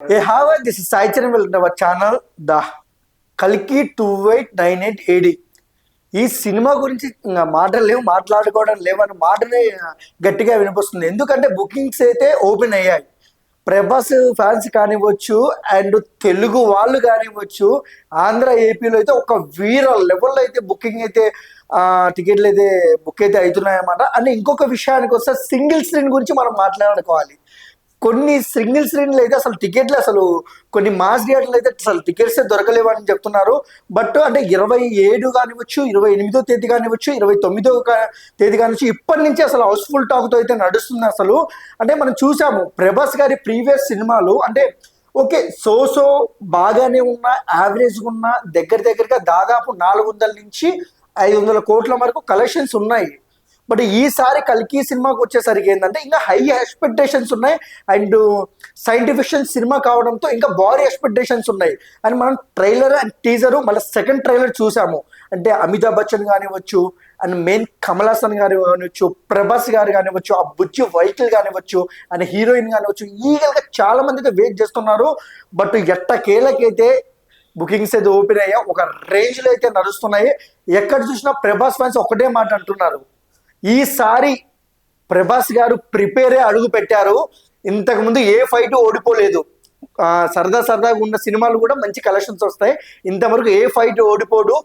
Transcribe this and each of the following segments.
A have this Saicharan is Sai channel the to our channel, The Kalki 2898 AD. ఈ cinema గురించి ఇంకా మాటలు లేవు మాట్లాడుకోవడం లేవని మాటనే గట్టిగా వినిపిస్తుంది. ఎందుకంటే బుకింగ్స్ అయితే ఓపెన్ అయ్యాయి. ప్రభాస్ ఫ్యాన్స్ కానివ్వచ్చు అండ్ తెలుగు వాళ్ళు కానివ్వచ్చు ఆంధ్ర ఏపీలో అయితే ఒక వీర లెవెల్లో అయితే బుకింగ్ అయితే టికెట్లు అయితే బుక్ అయితే అవుతున్నాయన్నమాట. అండ్ ఇంకొక విషయానికి వస్తే సింగిల్ స్క్రీన్ గురించి మనం మాట్లాడుకోవాలి. కొన్ని సింగిల్ స్క్రీన్లు అయితే అసలు టికెట్లు అసలు కొన్ని మాస్ థియేటర్లు అయితే అసలు టికెట్స్ దొరకలేవు అని చెప్తున్నారు. బట్ అంటే ఇరవై ఏడు కానివ్వచ్చు ఇరవై ఎనిమిదో తేదీ కానివ్వచ్చు ఇరవై తొమ్మిదో తేదీ కానివ్వచ్చు ఇప్పటి నుంచి అసలు హౌస్ఫుల్ టాక్తో అయితే నడుస్తుంది అసలు. అంటే మనం చూసాము ప్రభాస్ గారి ప్రీవియస్ సినిమాలు అంటే ఓకే సో సో బాగానే ఉన్న యావరేజ్గా ఉన్న దగ్గర దగ్గరగా దాదాపు నాలుగు వందల నుంచి ఐదు వందల కోట్ల వరకు కలెక్షన్స్ ఉన్నాయి. బట్ ఈసారి కల్కి సినిమాకి వచ్చేసరికి ఏంటంటే ఇంకా హై ఎక్స్పెక్టేషన్స్ ఉన్నాయి. అండ్ సైంటిఫిక్ సినిమా కావడంతో ఇంకా భారీ ఎక్స్పెక్టేషన్స్ ఉన్నాయి. అండ్ మనం ట్రైలర్ అండ్ టీజర్ మళ్ళీ సెకండ్ ట్రైలర్ చూసాము. అంటే అమితాబ్ బచ్చన్ కానివ్వచ్చు అండ్ మెయిన్ కమల్ హాసన్ గారు కానివచ్చు ప్రభాస్ గారు కానివ్వచ్చు ఆ బుజ్జి వైకిల్ కానివ్వచ్చు అండ్ హీరోయిన్ కానివ్వచ్చు ఈగల్గా చాలా మంది అయితే వెయిట్ చేస్తున్నారు. బట్ ఎట్టకేలకైతే బుకింగ్స్ అయితే ఓపెన్ అయ్యా ఒక రేంజ్లో అయితే నడుస్తున్నాయి. ఎక్కడ చూసినా ప్రభాస్ ఫ్యాన్స్ ఒకటే మాట అంటున్నారు. ఈసారి ప్రభాస్ గారు ప్రిపేరే అడుగు పెట్టారు. ఇంతకుముందు ఏ ఫైట్ ఓడిపోలేదు. సరదా సరదాగా ఉన్న సినిమాలు కూడా మంచి కలెక్షన్స్ వస్తాయి. ఇంతవరకు ఏ ఫైట్ ఓడిపోడు.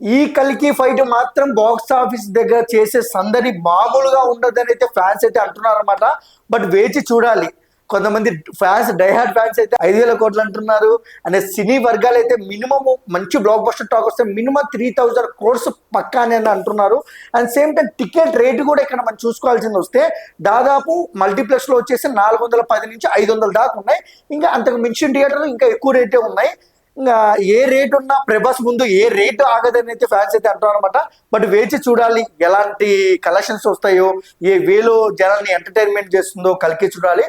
ఈ కలికి ఫైట్ మాత్రం బాక్స్ ఆఫీస్ దగ్గర చేసే సందడి మామూలుగా ఉండదని అయితే ఫ్యాన్స్ అయితే అంటున్నారు అనమాట బట్ వేచి చూడాలి. కొంతమంది ఫ్యాన్స్ డైహార్డ్ ఫ్యాన్స్ అయితే ఐదు వేల కోట్లు అంటున్నారు. అనే సినీ వర్గాలు అయితే మినిమం మంచి బ్లాక్ బస్టర్ టాక్ వస్తే మినిమం త్రీ థౌజండ్ కోర్స్ పక్కా అని అంటున్నారు. And same time ticket rate కూడా ఇక్కడ మనం చూసుకోవాల్సింది వస్తే దాదాపు మల్టీప్లెక్స్లో వచ్చేసి నాలుగు వందల పది నుంచి ఐదు వందల దాకా ఉన్నాయి. ఇంకా అంతకు మించిన థియేటర్లు ఇంకా ఎక్కువ రేటే ఉన్నాయి. ఇంకా ఏ రేట్ ఉన్నా ప్రభాస్ ముందు ఏ రేటు ఆగదని అయితే ఫ్యాన్స్ అయితే అంటారు అనమాట బట్ వేచి చూడాలి ఎలాంటి కలెక్షన్స్ వస్తాయో ఏ వేలో జనాల్ని ఎంటర్టైన్మెంట్ చేస్తుందో కలికి చూడాలి.